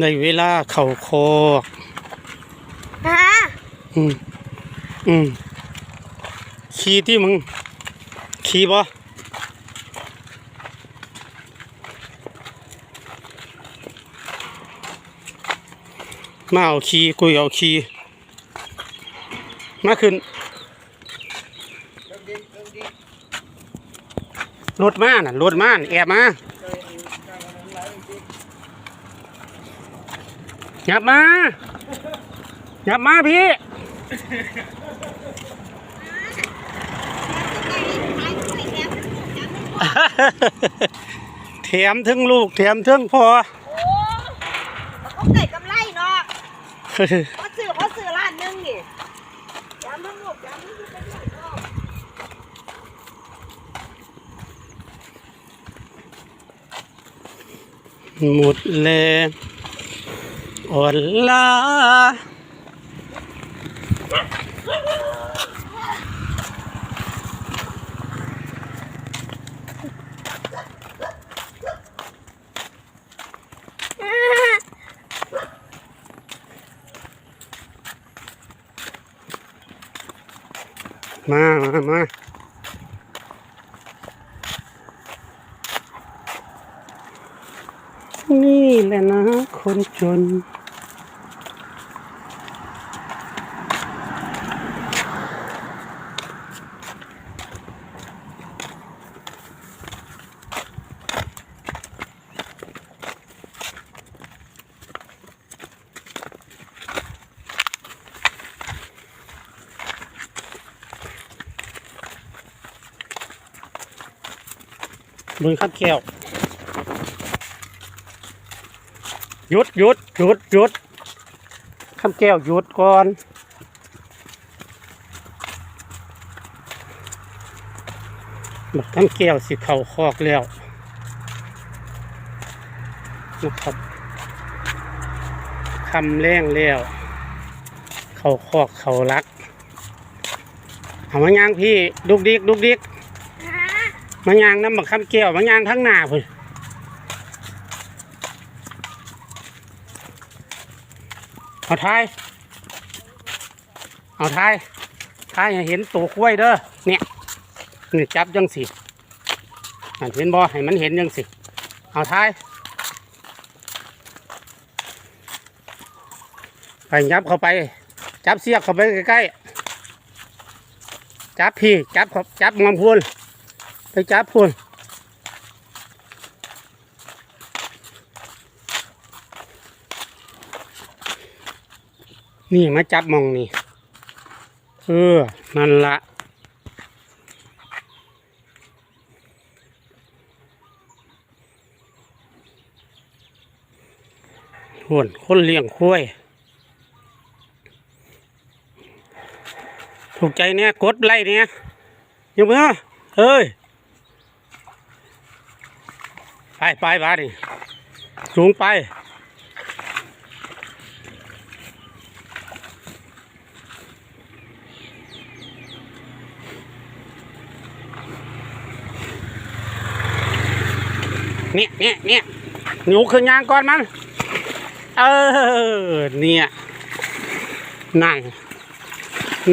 ในเวลาเข่าคอกฮะอืมอืมขี่ที่มึงขี่บ่มาเอาขี่กุยเอาขี่มาขึ้นรถมาน่ะรถมาน่ะแอบมา หยับมาหยับมาพี่แถมถึงลูกแถมถึงพ่อโอ้เขาเกิดกำไรเนาะเพราะซื้อเพราะซื้อร้านหนึงนี่ย้ำมึงลูกย้ำมึงอยู่เป็นหลักเนาะหมดแรงอ่อนล้า มามามานี่แหละนะคนจน มึงขับแก้วหยุดหยุดหยุดหยุดขับแก้วหยุดก่อนบักขับแก้วสิเข่าคอกแล้วนะครับคำแรงแล้ว เข่าคอกเข่ารักเอามายางพี่ดุกดิกดุกดิกฮะ มายางน้ำบักคำเกี่ยวมายางทั้งหน้าพุ่นเอาท้าย เอาท้าย ท้ายเห็นตัวกล้วยเด้อ เนี่ยนี่จับจังสิเห็นบ่ให้มันเห็นจังสิ เอาท้ายไปยับเข้าไป จับเสียกเข้าไปใกล้ๆ จับพี่ จับจับงอมพูน ไปจับพุ่นนี่มาจับมองนี่เออ นั่นละหุ่นคนเลี้ยงคุ้ยถูกใจเนี่ยกดไล่เนี่ยยกมือเฮ้ย ไปไปบาดิสูงไปเนี่ยเนี่ยเนี่ยหนูขึ้นยางก่อนมัน เออ เนี่ย นั่น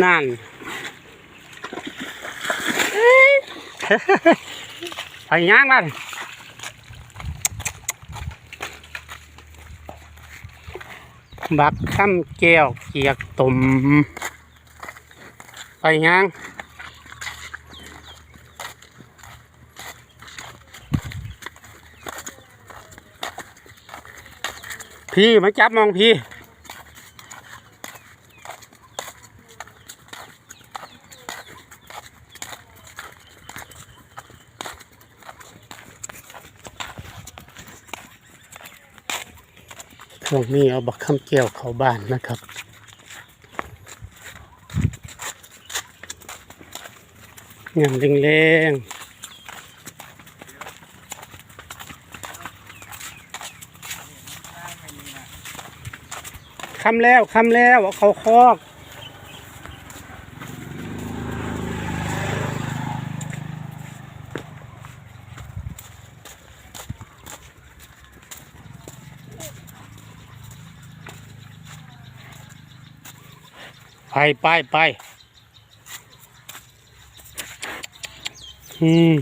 นั่นไปยางมัน บักข้ามแก้วเกียกตุ่มไปย่างพี่มาจับมองพี่ ช่วงนี้เอาบักข้ามแก้วเข้าบ้านนะครับ งามแรงๆคำแล้วคำแล้วเอาเขาคอก ไปไปไปอืม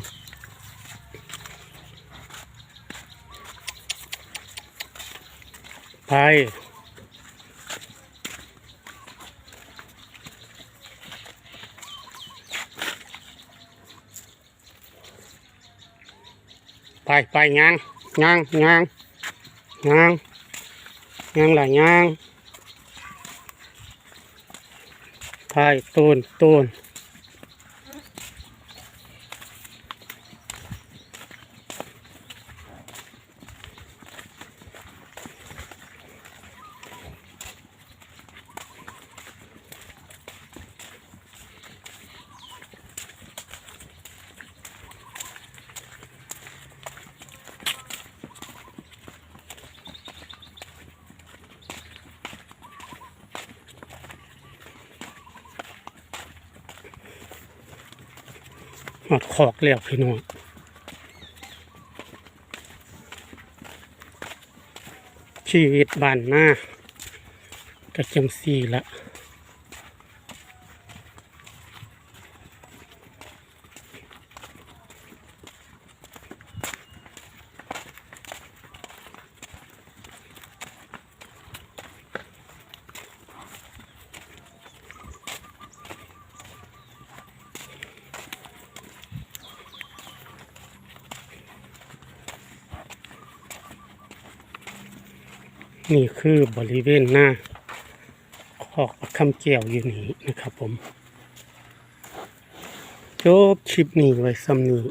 ไปไปไปยางยางยางยางยางหลายยาง พายตูนตูน อดขอกเรียกพี่น้องชีวิตบ้านหน้ากระจังสี่ละ นี่คือบริเวณหน้าขอกคำแก้วอยู่นี่นะครับผม จบคลิปนี้ไว้ซ้ำนี้